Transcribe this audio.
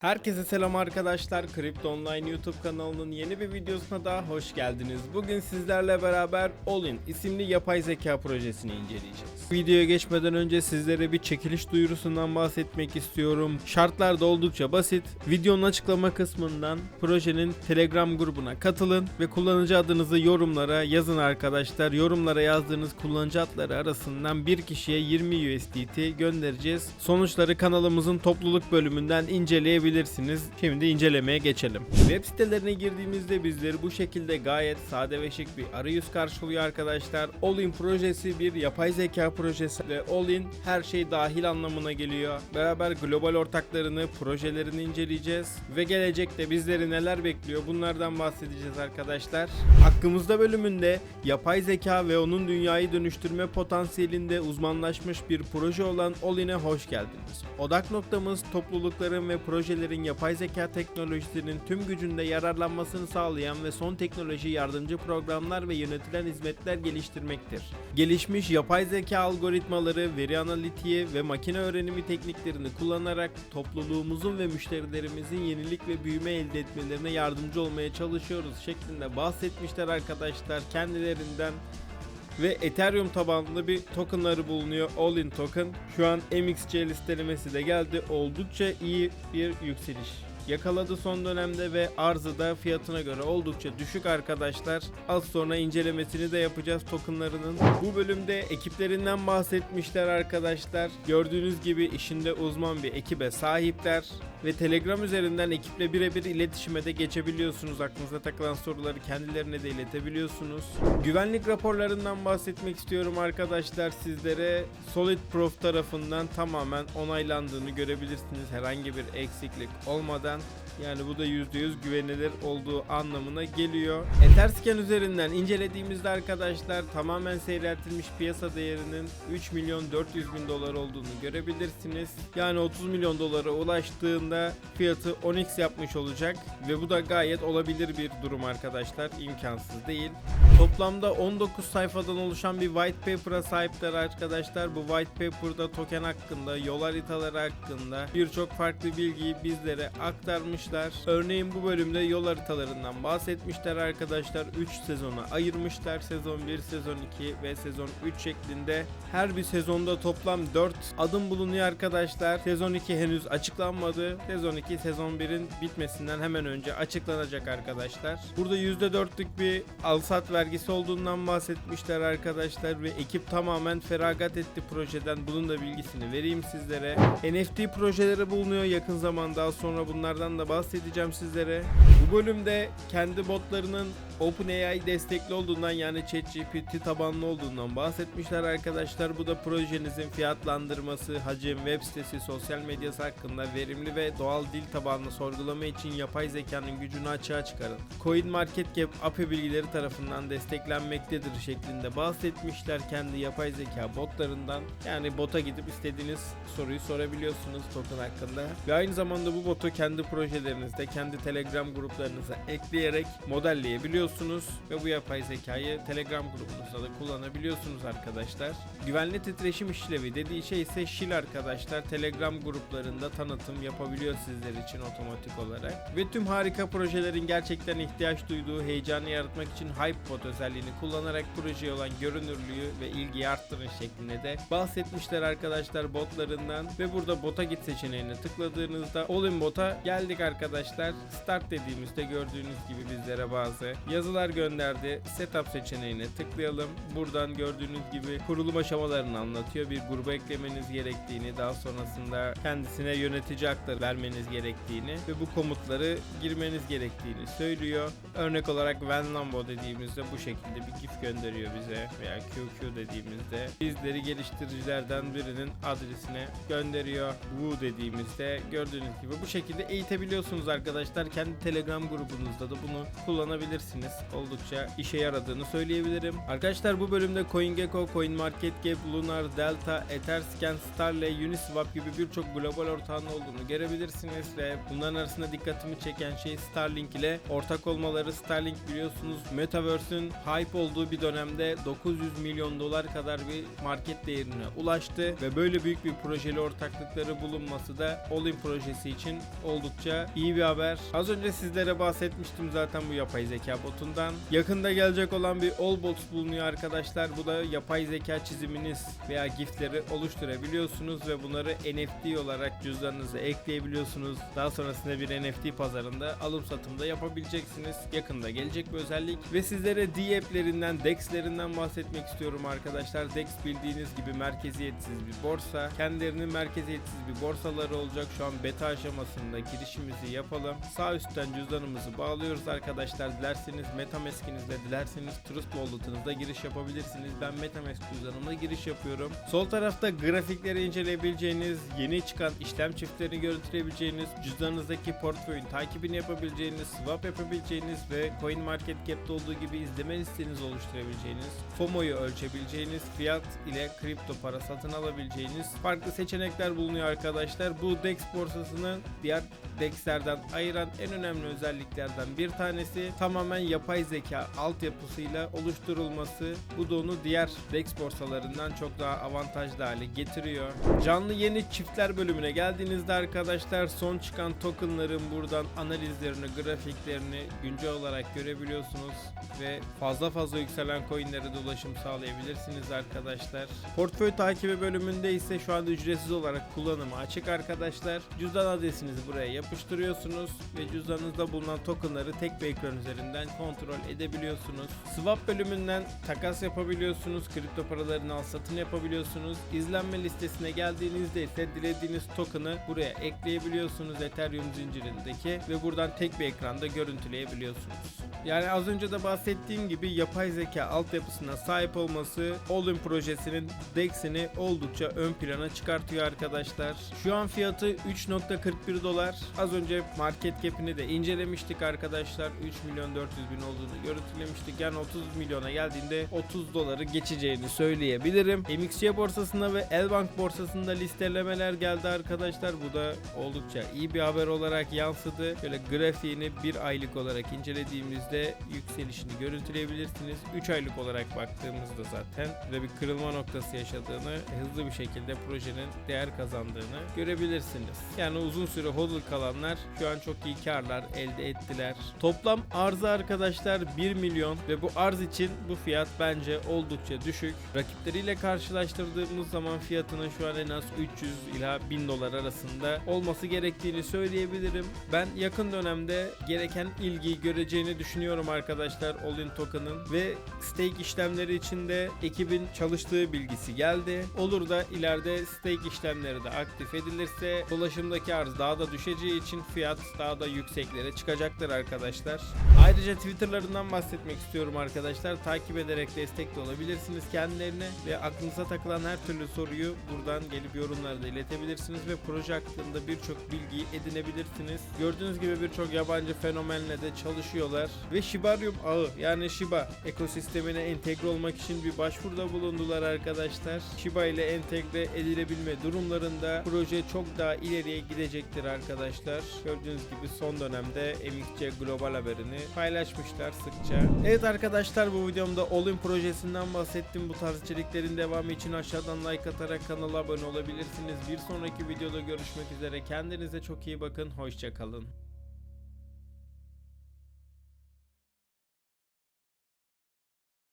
Herkese selam arkadaşlar. Kripto Online YouTube kanalının yeni bir videosuna daha hoş geldiniz. Bugün sizlerle beraber Olin isimli yapay zeka projesini inceleyeceğiz. Videoya geçmeden önce sizlere bir çekiliş duyurusundan bahsetmek istiyorum. Şartlar da oldukça basit. Videonun açıklama kısmından projenin Telegram grubuna katılın ve kullanıcı adınızı yorumlara yazın arkadaşlar. Yorumlara yazdığınız kullanıcı adları arasından bir kişiye 20 USDT göndereceğiz. Sonuçları kanalımızın topluluk bölümünden inceleyebilirsiniz. Şimdi incelemeye geçelim. Web sitelerine girdiğimizde bizleri bu şekilde gayet sade ve şık bir arayüz karşılıyor arkadaşlar. Allin projesi bir yapay zeka projesi ve Allin her şey dahil anlamına geliyor. Beraber global ortaklarını, projelerini inceleyeceğiz ve gelecekte bizleri neler bekliyor bunlardan bahsedeceğiz arkadaşlar. Hakkımızda bölümünde yapay zeka ve onun dünyayı dönüştürme potansiyelinde uzmanlaşmış bir proje olan Allin'e hoş geldiniz. Odak noktamız toplulukların ve projelerin yapay zeka teknolojisinin tüm gücünde yararlanmasını sağlayan ve son teknoloji yardımcı programlar ve yönetilen hizmetler geliştirmektir. Gelişmiş yapay zeka algoritmaları, veri analitiği ve makine öğrenimi tekniklerini kullanarak topluluğumuzun ve müşterilerimizin yenilik ve büyüme elde etmelerine yardımcı olmaya çalışıyoruz şeklinde bahsetmişler arkadaşlar kendilerinden ve Ethereum tabanlı bir tokenları bulunuyor. All-in token. Şu an MXC listelemesi de geldi. Oldukça iyi bir yükseliş yakaladı son dönemde ve arzı da fiyatına göre oldukça düşük arkadaşlar. Az sonra incelemesini de yapacağız tokenlarının. Bu bölümde ekiplerinden bahsetmişler arkadaşlar. Gördüğünüz gibi işinde uzman bir ekibe sahipler ve Telegram üzerinden ekiple birebir iletişime de geçebiliyorsunuz. Aklınıza takılan soruları kendilerine de iletebiliyorsunuz. Güvenlik raporlarından bahsetmek istiyorum arkadaşlar sizlere. Solid Proof tarafından tamamen onaylandığını görebilirsiniz. Herhangi bir eksiklik olmadan yani bu da %100 güvenilir olduğu anlamına geliyor. Etherscan üzerinden incelediğimizde arkadaşlar tamamen seyreltilmiş piyasa değerinin 3 milyon 400 bin dolar olduğunu görebilirsiniz. Yani 30 milyon dolara ulaştığında fiyatı 10x yapmış olacak ve bu da gayet olabilir bir durum arkadaşlar. imkansız değil. Toplamda 19 sayfadan oluşan bir white paper'a sahipler arkadaşlar. Bu white paper'da token hakkında, yol haritaları hakkında birçok farklı bilgiyi bizlere aktarmışlar. Örneğin bu bölümde yol haritalarından bahsetmişler arkadaşlar. 3 sezona ayırmışlar. Sezon 1, sezon 2 ve sezon 3 şeklinde. Her bir sezonda toplam 4 adım bulunuyor arkadaşlar. Sezon 2 henüz açıklanmadı. Sezon 2 sezon 1'in bitmesinden hemen önce açıklanacak arkadaşlar. Burada %4'lük bir alsat vergisi olduğundan bahsetmişler arkadaşlar ve ekip tamamen feragat etti projeden. Bunun da bilgisini vereyim sizlere. NFT projeleri bulunuyor yakın zamanda. Daha sonra bunlardan da bahsedeceğim sizlere. Bu bölümde kendi botlarının OpenAI destekli olduğundan yani ChatGPT tabanlı olduğundan bahsetmişler arkadaşlar. Bu da projenizin fiyatlandırması, hacim, web sitesi, sosyal medyası hakkında verimli ve doğal dil tabanlı sorgulama için yapay zekanın gücünü açığa çıkarın. CoinMarketCap API bilgileri tarafından desteklenmektedir şeklinde bahsetmişler kendi yapay zeka botlarından. Yani bota gidip istediğiniz soruyu sorabiliyorsunuz token hakkında. Ve aynı zamanda bu botu kendi projelerinizde, kendi Telegram gruplarınıza ekleyerek modelleyebiliyorsunuz ve bu yapay zekayı Telegram grubunuzda da kullanabiliyorsunuz arkadaşlar. Güvenli titreşim işlevi dediği şey ise Shil arkadaşlar. Telegram gruplarında tanıtım yapabiliyor sizler için otomatik olarak. Ve tüm harika projelerin gerçekten ihtiyaç duyduğu heyecanı yaratmak için Hypebot özelliğini kullanarak projeye olan görünürlüğü ve ilgiyi arttırın şeklinde de bahsetmişler arkadaşlar botlarından. Ve burada bota git seçeneğine tıkladığınızda All bota geldik arkadaşlar. Start dediğimizde gördüğünüz gibi bizlere bazı yazılar gönderdi. Setup seçeneğine tıklayalım. Buradan gördüğünüz gibi kurulum aşamalarını anlatıyor. Bir gruba eklemeniz gerektiğini, daha sonrasında kendisine yönetici hakları vermeniz gerektiğini ve bu komutları girmeniz gerektiğini söylüyor. Örnek olarak Venlambo dediğimizde bu şekilde bir gif gönderiyor bize veya QQ dediğimizde bizleri geliştiricilerden birinin adresine gönderiyor. Woo dediğimizde gördüğünüz gibi bu şekilde eğitebiliyorsunuz arkadaşlar. Kendi Telegram grubunuzda da bunu kullanabilirsiniz. Oldukça işe yaradığını söyleyebilirim. Arkadaşlar bu bölümde CoinGecko, CoinMarketCap, Lunar, Delta, Etherscan, Starlay, Uniswap gibi birçok global ortağın olduğunu görebilirsiniz ve bunların arasında dikkatimi çeken şey Starlink ile ortak olmaları. Starlink biliyorsunuz Metaverse'ün hype olduğu bir dönemde 900 milyon dolar kadar bir market değerine ulaştı ve böyle büyük bir projeli ortaklıkları bulunması da Olin projesi için oldukça iyi bir haber. Az önce sizlere bahsetmiştim zaten bu yapay zeka botundan. Yakında gelecek olan bir Allbox bulunuyor arkadaşlar. Bu da yapay zeka çiziminiz veya giftleri oluşturabiliyorsunuz ve bunları NFT olarak cüzdanınıza ekleyebiliyorsunuz. Daha sonrasında bir NFT pazarında alım satımda yapabileceksiniz. Yakında gelecek bir özellik ve sizlere D-app'lerinden, DEX'lerinden bahsetmek istiyorum arkadaşlar. DEX bildiğiniz gibi merkeziyetsiz bir borsa. Kendilerinin merkeziyetsiz bir borsaları olacak. Şu an beta aşamasında girişimizi yapalım. Sağ üstten cüzdanımızı bağlıyoruz arkadaşlar. Dilerseniz Metamask'inizle, dilerseniz Trust Wallet'ınızda giriş yapabilirsiniz. Ben Metamask cüzdanımla giriş yapıyorum. Sol tarafta grafikleri inceleyebileceğiniz, yeni çıkan işlem çiftlerini görüntüleyebileceğiniz, cüzdanınızdaki portföyün takibini yapabileceğiniz, swap yapabileceğiniz ve CoinMarketCap'te olduğu gibi izleme listenizi oluşturabileceğiniz, FOMO'yu ölçebileceğiniz, fiyat ile kripto para satın alabileceğiniz farklı seçenekler bulunuyor arkadaşlar. Bu DEX borsasını diğer DEX'lerden ayıran en önemli özelliklerden bir tanesi tamamen yapay zeka altyapısıyla oluşturulması. Bu da onu diğer DEX borsalarından çok daha avantajlı hale getiriyor. Canlı yeni çiftler bölümüne geldiğinizde arkadaşlar son çıkan tokenların buradan analizlerini, grafiklerini güncel olarak görebiliyorsunuz ve fazla fazla yükselen coinlere de ulaşım sağlayabilirsiniz arkadaşlar. Portföy takibi bölümünde ise şu anda ücretsiz olarak kullanımı açık arkadaşlar. Cüzdan adresinizi buraya yapıştırıyorsunuz ve cüzdanınızda bulunan tokenları tek bir ekran üzerinden kontrol edebiliyorsunuz. Swap bölümünden takas yapabiliyorsunuz. Kripto paralarını al satın yapabiliyorsunuz. İzlenme listesine geldiğinizde ise dilediğiniz token'ı buraya ekleyebiliyorsunuz Ethereum zincirindeki ve buradan tek bir ekranda görüntüleyebiliyorsunuz. Yani az önce de bahsettiğim gibi yapay zeka altyapısına sahip olması Olin projesinin DEX'ini oldukça ön plana çıkartıyor arkadaşlar. Şu an fiyatı 3.41 dolar. Az önce market cap'ini de incelemiştik arkadaşlar. 3 milyon 400 bin olduğunu görüntülemiştik. Yani 30 milyona geldiğinde 30 doları geçeceğini söyleyebilirim. MXC borsasında ve Elbank borsasında listelemeler geldi arkadaşlar. Bu da oldukça iyi bir haber olarak yansıdı. Şöyle grafiğini bir aylık olarak incelediğimizde yükselişini görüntüleyebilirsiniz. 3 aylık olarak baktığımızda zaten ve bir kırılma noktası yaşadığını, hızlı bir şekilde projenin değer kazandığını görebilirsiniz. Yani uzun süre hodl kalanlar şu an çok iyi karlar elde ettiler. Toplam arzı arkadaşlar 1 milyon ve bu arz için bu fiyat bence oldukça düşük. Rakipleriyle karşılaştırdığımız zaman fiyatının şu an en az 300 ila 1000 dolar arasında olması gerektiğini söyleyebilirim. Ben yakın dönemde gereken ilgiyi göreceğini düşünüyorum arkadaşlar Olin Token'ın ve stake işlemleri için de ekibin çalıştığı bilgisi geldi. Olur da ileride stake işlemleri de aktif edilirse dolaşımdaki arz daha da düşeceği için fiyat daha da yükseklere çıkacaktır arkadaşlar. Ayrıca Twitter'larından bahsetmek istiyorum arkadaşlar. Takip ederek destek de olabilirsiniz kendilerine ve aklınıza takılan her türlü soruyu buradan gelip yorumlarda iletebilirsiniz ve proje hakkında birçok bilgiyi edinebilirsiniz. Gördüğünüz gibi birçok yabancı fenomenle de çalışıyorlar ve Shibarium ağı yani Shiba ekosistemine entegre olmak için bir başvuruda bulundular arkadaşlar. Shiba ile entegre edilebilme durumlarında proje çok daha ileriye gidecektir arkadaşlar. Gördüğünüz gibi son dönemde MXC Global haberini paylaşmışlar sıkça. Evet arkadaşlar bu videomda Olin projesinden bahsettim. Bu tarz içeriklerin devamı için aşağıdan like atarak kanala abone olabilirsiniz. Bir sonraki videoda görüşmek üzere. Kendinize çok iyi bakın. Hoşçakalın.